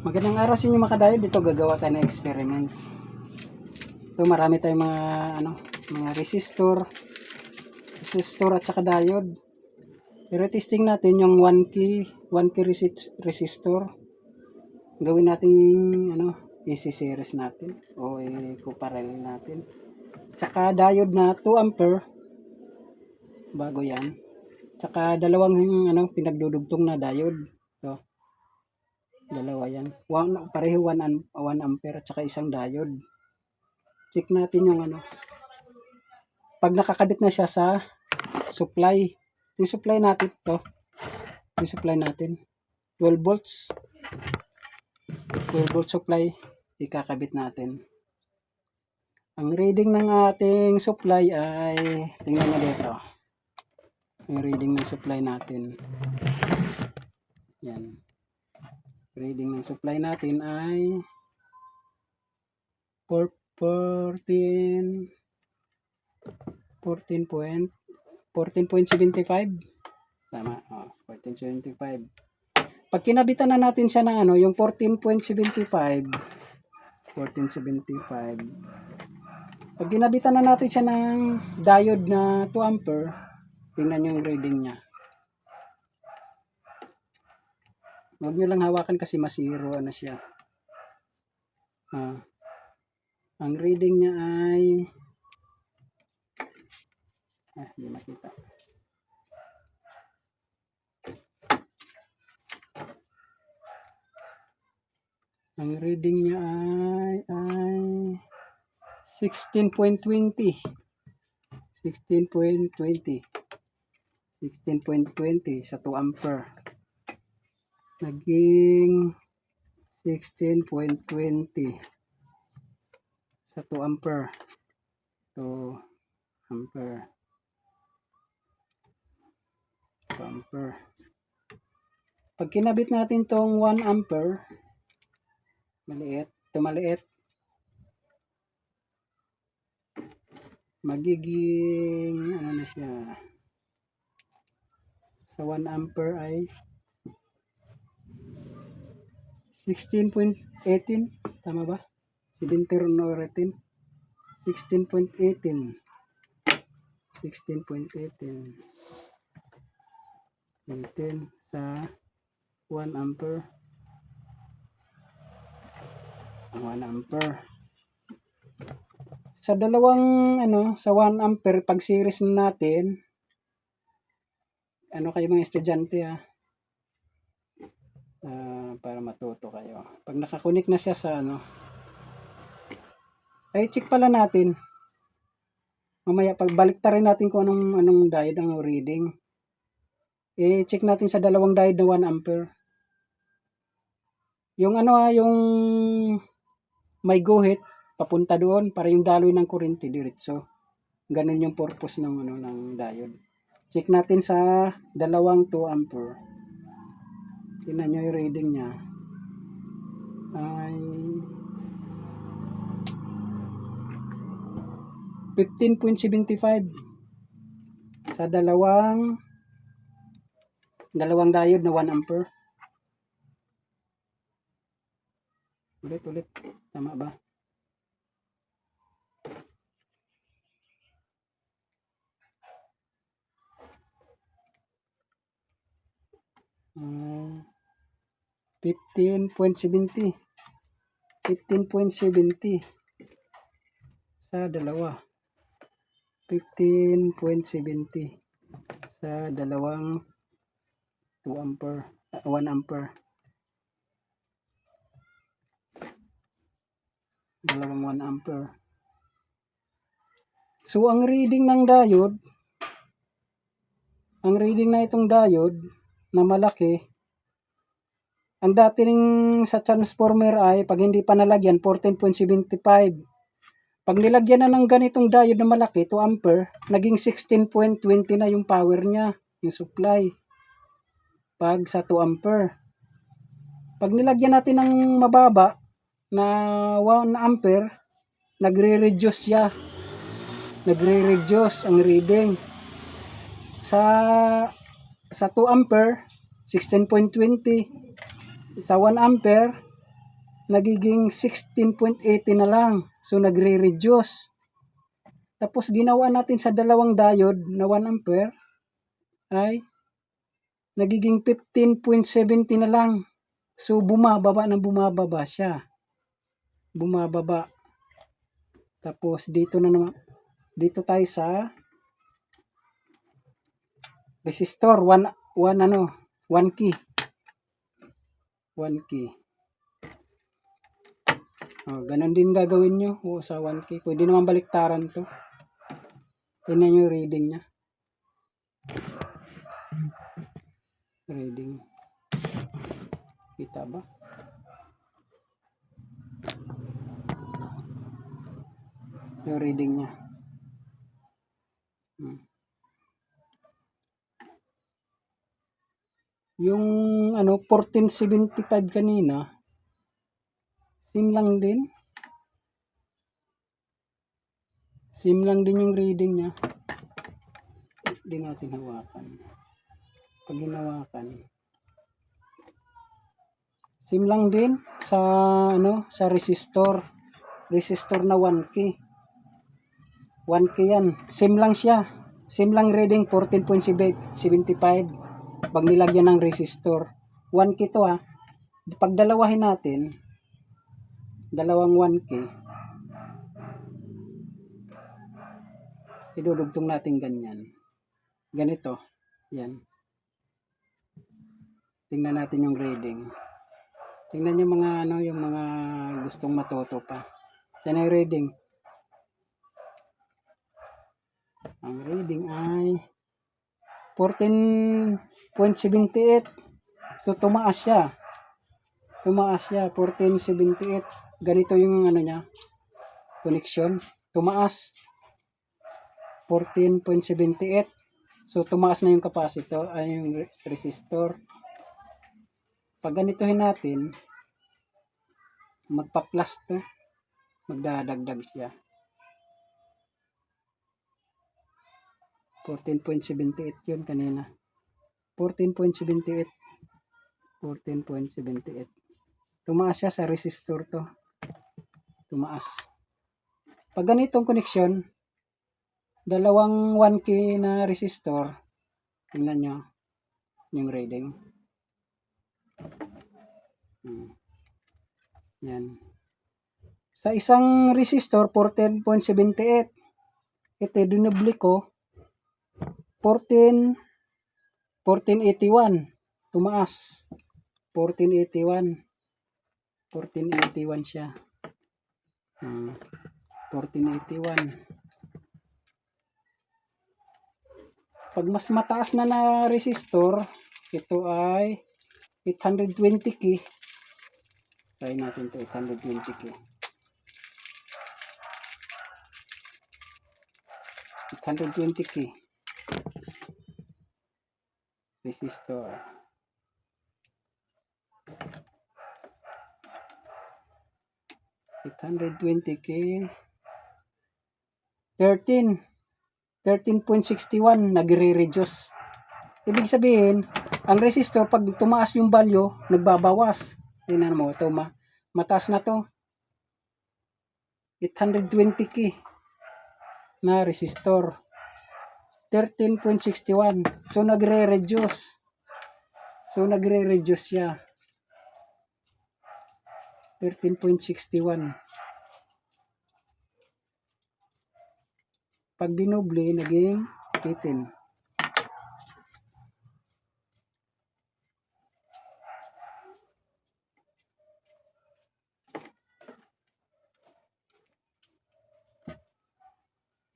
Magandang araw sa inyo mga kadayo. Dito gagawa tayo ng experiment. Ito marami tayong mga ano, mga resistor, resistor at saka diode. Pero testing natin yung 1 key, 1 key resist, resistor. Gawin natin ano, AC series natin o i-parallel natin. Tsaka diode na 2 ampere bago yan. Tsaka dalawang ano, pinagdudugtong na diode. Dalawa yan. One, pareho 1 an, 1 ampere at saka isang diode. Check natin yung ano. Pag nakakabit na siya sa supply. Yung supply natin to. Yung supply natin. 12 volts. 12 volt supply. Ikakabit natin. Ang reading ng ating supply ay tingnan nyo dito. Yung reading ng supply natin. Yan reading ng supply natin ay 4 14 14 point 14.75 tama oh, 14.75 pag kinabitan na natin siya ng ano yung 14.75 14.75 pag kinabitan na natin siya ng diode na 2 ampere tingnan yung reading niya Huwag nyo lang hawakan kasi masiro ano siya. Ah. Ang reading niya ay ah, hindi makita. Ang reading niya ay ay 16.20. 16.20. 16.20 sa 2 ampere naging 16.20 sa 2 ampere. 2 ampere. 2 ampere. Pag kinabit natin tong 1 ampere maliit ito maliit magiging ano na siya sa 1 ampere ay 16.18 tama ba? 17 no 18 16.18 16.18 18 sa 1 ampere. 1 ampere. Sa dalawang ano sa 1 ampere pag series na natin ano kayo mga estudyante ah Ah, para matuto kayo. Pag nakakunik na siya sa ano, ay check pala natin. Mamaya pagbalik ta rin natin kung anong anong diode ang reading. I-check natin sa dalawang diode na 1 ampere. Yung ano ah, yung may guhit papunta doon para yung daloy ng kuryente diretso. Ganun yung purpose ng ano ng diode. Check natin sa dalawang 2 ampere. Tingnan nyo yung reading niya. Ay 15.75 sa dalawang dalawang diode na 1 ampere. Ulit ulit. Tama ba? Uh, 15.70 15.70 sa dalawa. 15.70 sa dalawang 2 ampere uh, 1 ampere. Dalawang 1 ampere. So ang reading ng diode ang reading na itong diode na malaki ang dati ring sa transformer ay pag hindi pa nalagyan 14.75. Pag nilagyan na ng ganitong diode na malaki 2 ampere, naging 16.20 na yung power niya, yung supply. Pag sa 2 ampere. Pag nilagyan natin ng mababa na 1 ampere, nagre-reduce siya. Nagre-reduce ang reading. Sa sa 2 ampere, 16.20 sa 1 ampere nagiging 16.80 na lang. So, nagre-reduce. Tapos, ginawa natin sa dalawang diode na 1 ampere ay nagiging 15.70 na lang. So, bumababa na bumababa siya. Bumababa. Tapos, dito na naman, dito tayo sa resistor, 1, 1 ano, 1 key. 1 key. Oh, ganun din gagawin nyo o, sa 1K. Pwede naman baliktaran to. Tingnan nyo reading niya. Reading. Kita ba? Yung reading niya. Hmm. Yung ano 1475 kanina Sim lang din. Sim lang din yung reading niya. Hindi natin hawakan. Pag hinawakan. Sim lang din sa ano sa resistor. Resistor na 1K. 1K yan. Sim lang siya. Sim lang reading 14.75 pag nilagyan ng resistor. 1K to ha. Pag dalawahin natin, dalawang 1K idudugtong natin ganyan. Ganito yan. Tingnan natin yung reading tingnan yung mga ano yung mga gustong matuto pa. Yan ang reading ang reading ay 14.78 so tumaas siya. Tumaas siya 1478 ganito yung ano niya connection. Tumaas. 14.78 so tumaas na yung capacitor ay yung re- resistor. Pag ganitohin natin magpa-plus to. Magdadagdag siya 14.78 yun kanina 14.78 14.78 tumaas siya sa resistor to tumaas. Pag ganitong koneksyon, dalawang 1K na resistor, tingnan nyo yung reading. Hmm. Yan. Sa isang resistor, 14.78. Ito, dinubli ko, 14, 1481. Tumaas. 1481. 1481 siya. Hmm. 1481. Pag mas mataas na na resistor, ito ay 820 key. Try natin to 820 key. 820 key. Resistor. Eight hundred twenty K. Thirteen. 13.61 nagre-reduce. Ibig sabihin, ang resistor pag tumaas yung value, nagbabawas. Tingnan mo, ito ma mataas na to. 820 k na resistor. 13.61. So nagre-reduce. So nagre-reduce siya. 13.61. Pag dinoble, naging 18.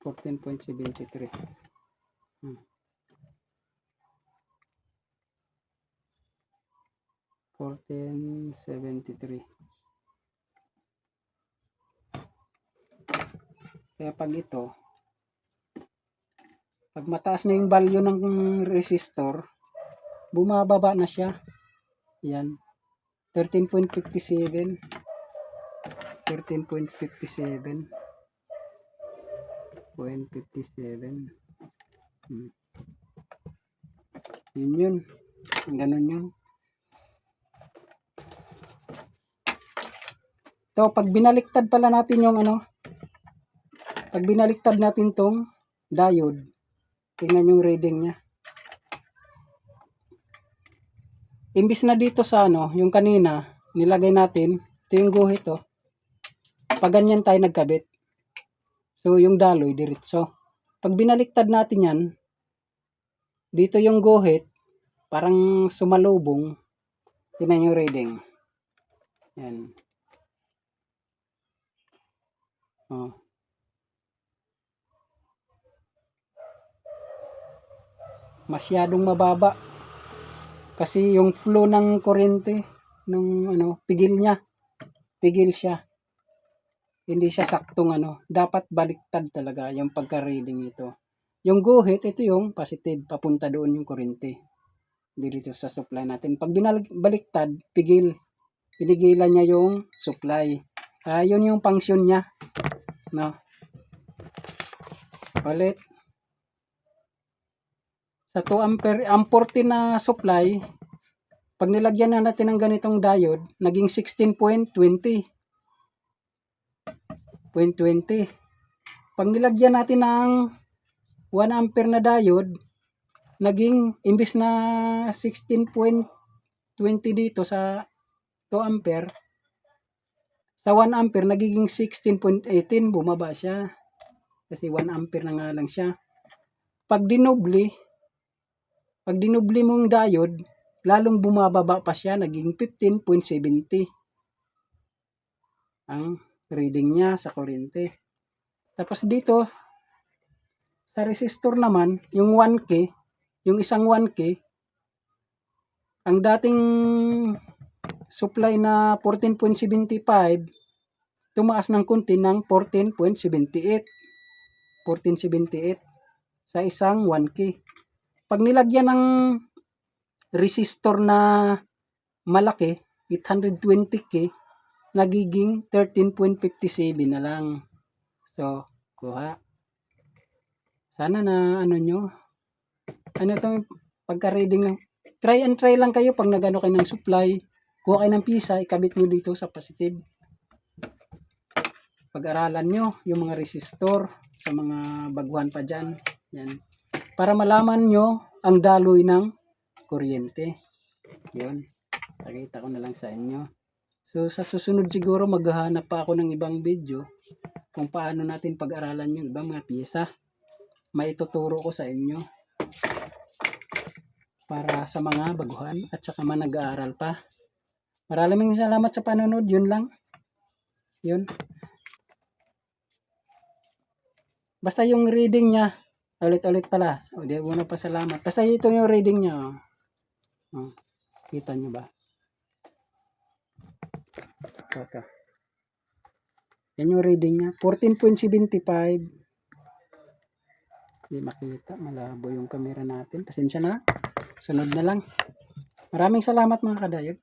Fourteen point seventy three. Fourteen seventy three. Kaya pag ito, pag mataas na yung value ng resistor, bumababa na siya. Yan. 13.57. 13.57. 0.57. Hmm. Yun yun. Ganun yun. To, pag binaliktad pala natin yung ano, pag binaliktad natin tong diode, tingnan yung reading niya. Imbis na dito sa ano, yung kanina, nilagay natin, ito yung guhit to. Pag ganyan tayo nagkabit. So, yung daloy, diretso. Pag binaliktad natin yan, dito yung guhit, parang sumalubong. Tingnan yung reading. Yan. Oh. Masyadong mababa. Kasi yung flow ng kuryente, nung ano, pigil niya. Pigil siya. Hindi siya saktong ano. Dapat baliktad talaga yung pagka-reading ito. Yung guhit, ito yung positive. Papunta doon yung kuryente. Dito sa supply natin. Pag binalik, baliktad, pigil. Pinigilan niya yung supply. Ah, yun yung function niya. No. Ulit. Sa 2 ampere, 40 na supply, pag nilagyan na natin ng ganitong diode, naging 16.20. 0.20. Pag nilagyan natin ng 1 ampere na diode, naging imbis na 16.20 dito sa 2 ampere, sa 1 ampere, nagiging 16.18, bumaba siya. Kasi 1 ampere na nga lang siya. Pag dinubli, pag dinubli mong diode, lalong bumababa pa siya, naging 15.70 ang reading niya sa kuryente. Tapos dito, sa resistor naman, yung 1K, yung isang 1K, ang dating supply na 14.75, tumaas ng konti ng 14.78. 14.78 sa isang 1K. Pag nilagyan ng resistor na malaki, 820K, nagiging 13.57 na lang. So, kuha. Sana na ano nyo. Ano itong pagka-reading lang. Try and try lang kayo pag nagano kayo ng supply. Kuha kayo ng pisa, ikabit nyo dito sa positive. Pag-aralan nyo yung mga resistor sa mga baguhan pa dyan. Yan. Para malaman nyo ang daloy ng kuryente. Yun. Pakita ko na lang sa inyo. So, sa susunod siguro maghahanap pa ako ng ibang video kung paano natin pag-aralan yung ibang mga piyesa. Maituturo ko sa inyo para sa mga baguhan at saka mga nag-aaral pa. Maraming salamat sa panonood. Yun lang. Yun. Basta yung reading niya, ulit-ulit pala. O, di muna pa salamat. Basta ito yung reading niya. Oh. Oh, kita niyo ba? Ito, ito. Yan yung reading niya. 14.75. Hindi makita. Malabo yung camera natin. Pasensya na. Sunod na lang. Maraming salamat mga kadayog.